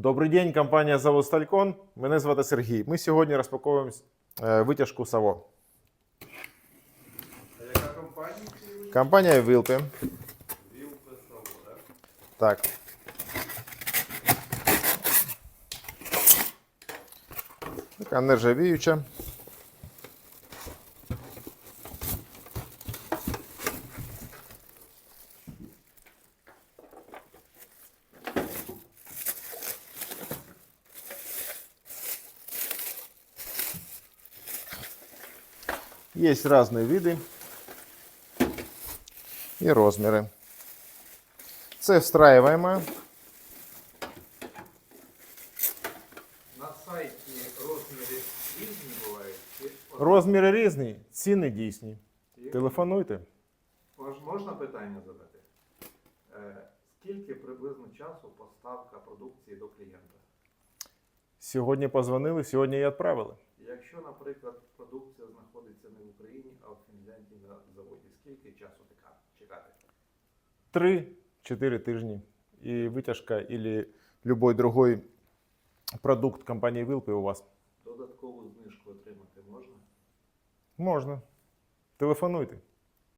Добрий день, компанія Завод Сталькон. Мене звати Сергій. Ми сьогодні розпаковуємо е, витяжку Саво. А яка компанія? Компанія Вілпи. Вілпи Саво, так? Так. Така нержавіюча. Есть разные виды и размеры. Це встраиваемая. На сайті розміри різні бувають. Чи от- Розміри різні, ціни дійсні. Є? Телефонуйте. Мож- Можна питання задати? Е, Скільки приблизно часу поставка продукції до клієнта? Сьогодні позвонили, сьогодні і відправили. Якщо, наприклад, продукція знаходиться не в Україні, а в Фінляндії на заводі, скільки часу чекати? 3-4 тижні. І витяжка, або будь-який другой продукт компанії Вилпи у вас. Додаткову знижку отримати можна? Можна. Телефонуйте.